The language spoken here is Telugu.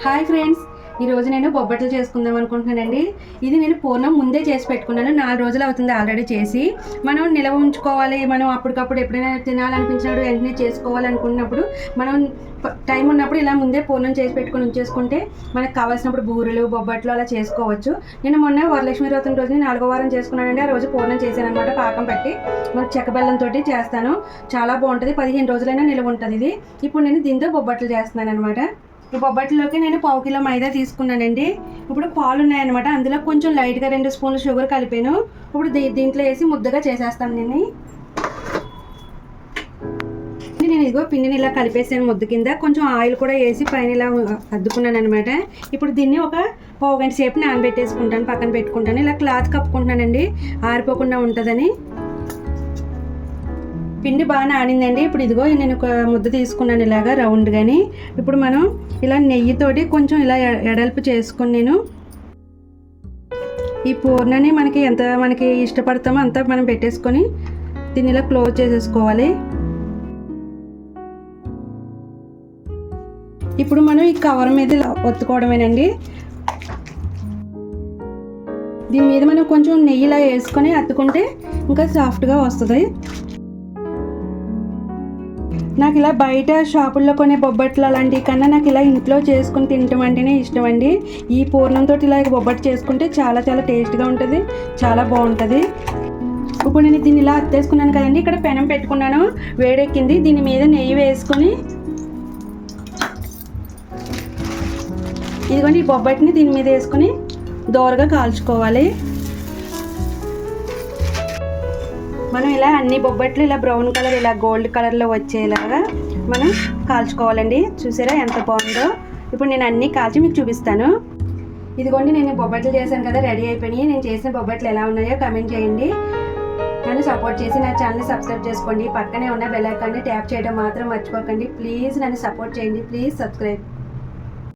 హాయ్ ఫ్రెండ్స్ ఈరోజు నేను బొబ్బట్లు చేసుకుందాం అనుకుంటున్నానండి. ఇది నేను పూర్ణం ముందే చేసి పెట్టుకున్నాను. నాలుగు రోజులు అవుతుంది ఆల్రెడీ చేసి. మనం నిల్వ ఉంచుకోవాలి. మనం అప్పటికప్పుడు ఎప్పుడైనా తినాలనిపించినప్పుడు వెంటనే చేసుకోవాలనుకున్నప్పుడు మనం టైం ఉన్నప్పుడు ఇలా ముందే పూర్ణం చేసి పెట్టుకుని ఉంచేసుకుంటే మనకు కావాల్సినప్పుడు బూరెలు బొబ్బట్లు అలా చేసుకోవచ్చు. నేను మొన్న వరలక్ష్మి వ్రతం రోజుని నాలుగో వారం చేసుకున్నానండి. ఆ రోజు పూర్ణం చేశాను అనమాట పాకం పెట్టి మనకు చెక్కబెల్లంతో చేస్తాను. చాలా బాగుంటుంది. పదిహేను రోజులైనా నిల్వ ఉంటుంది ఇది. ఇప్పుడు నేను దీంతో బొబ్బట్లు చేస్తున్నాను అనమాట ఈ బొబ్బట్లోకి నేను పావు కిలో మైదా తీసుకున్నానండి. ఇప్పుడు పాలు ఉన్నాయన్నమాట అందులో కొంచెం లైట్గా రెండు స్పూన్లు షుగర్ కలిపాను. ఇప్పుడు దీ దీంట్లో వేసి ముద్దగా చేసేస్తాను నేను నేను ఇదిగో పిండిని ఇలా కలిపేసాను ముద్ద కింద. కొంచెం ఆయిల్ కూడా వేసి పైన ఇలా అద్దుకున్నాను అనమాట ఇప్పుడు దీన్ని ఒక పావు గంట సేపు నానబెట్టేసుకుంటాను పక్కన పెట్టుకుంటాను. ఇలా క్లాత్ కప్పుకుంటున్నానండి. ఆరిపోకుండా ఉంటుందని. పిండి బాగా నానిందండి ఇప్పుడు ఇదిగో నేను ఒక ముద్ద తీసుకున్నాను ఇలాగా రౌండ్ కానీ ఇప్పుడు మనం ఇలా నెయ్యితోటి కొంచెం ఇలా ఎడల్పు చేసుకుని నేను ఈ పూర్ణని మనకి ఎంత మనకి ఇష్టపడతామో అంత మనం పెట్టేసుకొని దీన్ని ఇలా క్లోజ్ చేసేసుకోవాలి. ఇప్పుడు మనం ఈ కవర్ మీద ఇలా ఒత్తుకోవడమేనండి. దీని మీద మనం కొంచెం నెయ్యి ఇలా వేసుకొని అత్తుకుంటే ఇంకా సాఫ్ట్గా వస్తుంది. నాకు ఇలా బయట షాపుల్లో కొనే బొబ్బట్లు అలాంటివి కన్నా నాకు ఇలా ఇంట్లో చేసుకుని తినటం అంటేనే ఇష్టం అండి ఈ పూర్ణంతో ఇలా బొబ్బట్టు చేసుకుంటే చాలా చాలా టేస్ట్గా ఉంటుంది చాలా బాగుంటుంది. ఇప్పుడు నేను దీన్ని ఇలా అత్తేసుకున్నాను కదండి ఇక్కడ పెనం పెట్టుకున్నాను వేడెక్కింది దీని మీద నెయ్యి వేసుకొని ఇదిగోండి ఈ బొబ్బట్ని దీని మీద వేసుకొని దోరగా కాల్చుకోవాలి. మనం ఇలా అన్ని బొబ్బట్లు ఇలా బ్రౌన్ కలర్ ఇలా గోల్డ్ కలర్లో వచ్చేలాగా మనం కాల్చుకోవాలండి. చూసారా ఎంత బాగుందో? ఇప్పుడు నేను అన్నీ కాల్చి మీకు చూపిస్తాను. ఇదిగోండి నేను బొబ్బట్లు చేశాను కదా రెడీ అయిపోయినాయి. నేను చేసిన బొబ్బట్లు ఎలా ఉన్నాయో కమెంట్ చేయండి. నన్ను సపోర్ట్ చేసి నా ఛానల్ని సబ్స్క్రైబ్ చేసుకోండి. పక్కనే ఉన్న బెల్ ఐకాన్ని ట్యాప్ చేయడం మాత్రం మర్చిపోకండి. ప్లీజ్ నన్ను సపోర్ట్ చేయండి. Please subscribe